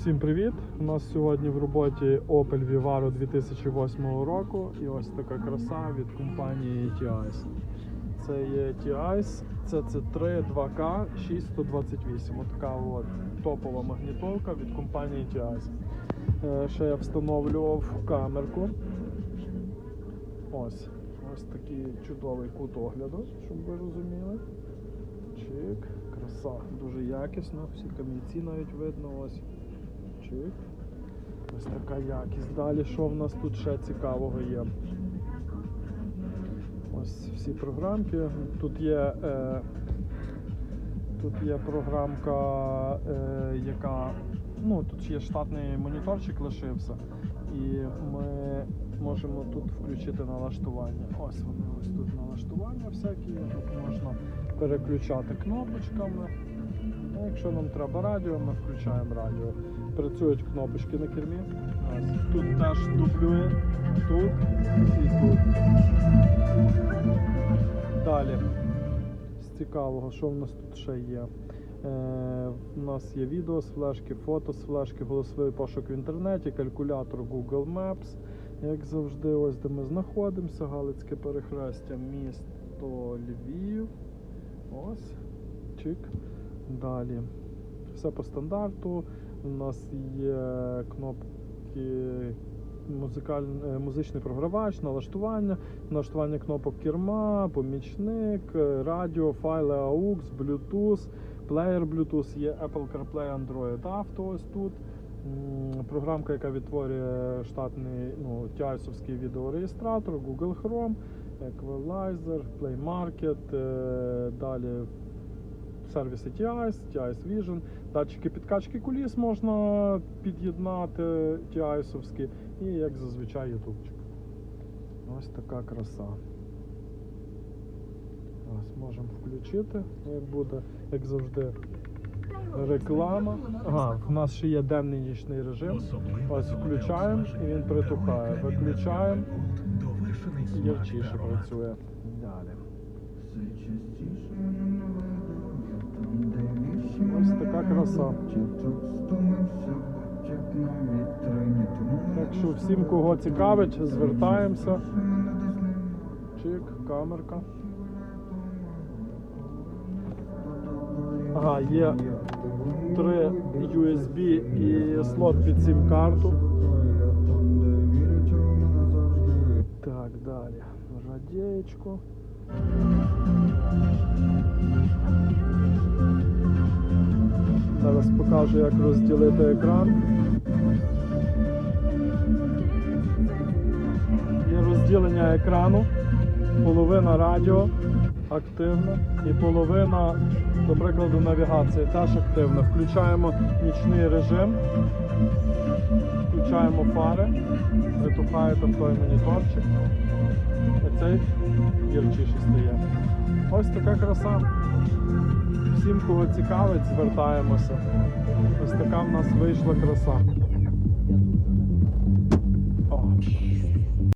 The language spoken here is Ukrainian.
Всім привіт! У нас сьогодні в роботі Opel Vivaro 2008 року і ось така краса від компанії TIS. Це є TIS, CC3 2K 6128. Отака от топова магнітолка від компанії TIS. Е, Ще я встановлював камерку. Ось. Ось такий чудовий кут огляду, щоб ви розуміли. Чик, краса, дуже якісно, всі камінці навіть видно ось. Чик. Ось така якість. Далі що в нас тут ще цікавого є? Ось всі програмки. Тут є, е, тут є програмка, е, яка. Ну, тут є штатний моніторчик лишився. І ми можемо тут включити налаштування. Ось вони ось тут налаштування всякі. Тут можна переключати кнопочками. Якщо нам треба радіо, ми включаємо радіо. Працюють кнопочки на кермі. Тут теж дублює, тут і тут. Далі. З цікавого, що в нас тут ще є? Е, у нас є відео з флешки, фото з флешки, голосовий пошук в інтернеті, калькулятор Google Maps. Як завжди, ось де ми знаходимося, Галицьке перехрестя, місто Львів. Ось. Чик. Далі. Все по стандарту. У нас є кнопки музикаль... е, музичний програвач, налаштування, налаштування кнопок керма, помічник, е, радіо, файли AUX, Bluetooth, плеєр Bluetooth, є Apple CarPlay, Android Auto ось тут. Програмка, яка відтворює штатний ну, TIS-овський відеореєстратор, Google Chrome, Equalizer, Play Market, е, далі сервіси TIS, TIS Vision, датчики підкачки куліс можна під'єднати TIS-овські і як зазвичай ютубчик. Ось така краса. Ось можемо включити, як буде, як завжди, реклама. Ага, в нас ще є денний нічний режим. Ось включаємо і він притухає. Виключаємо і ярчіше працює. Далі. Ось така краса. Так що всім, кого цікавить, звертаємося. Чик, камерка. Ага, є три USB і слот під сім карту. Так, далі. Радієчко. Зараз покажу, як розділити екран. Є розділення екрану, половина радіо активна і половина, до прикладу, навігації теж активна. Включаємо нічний режим, включаємо фари, витухає там той моніторчик. Оцей гірчіше стає. Ось така краса. Всім, кого цікавить, звертаємося. Ось така в нас вийшла краса.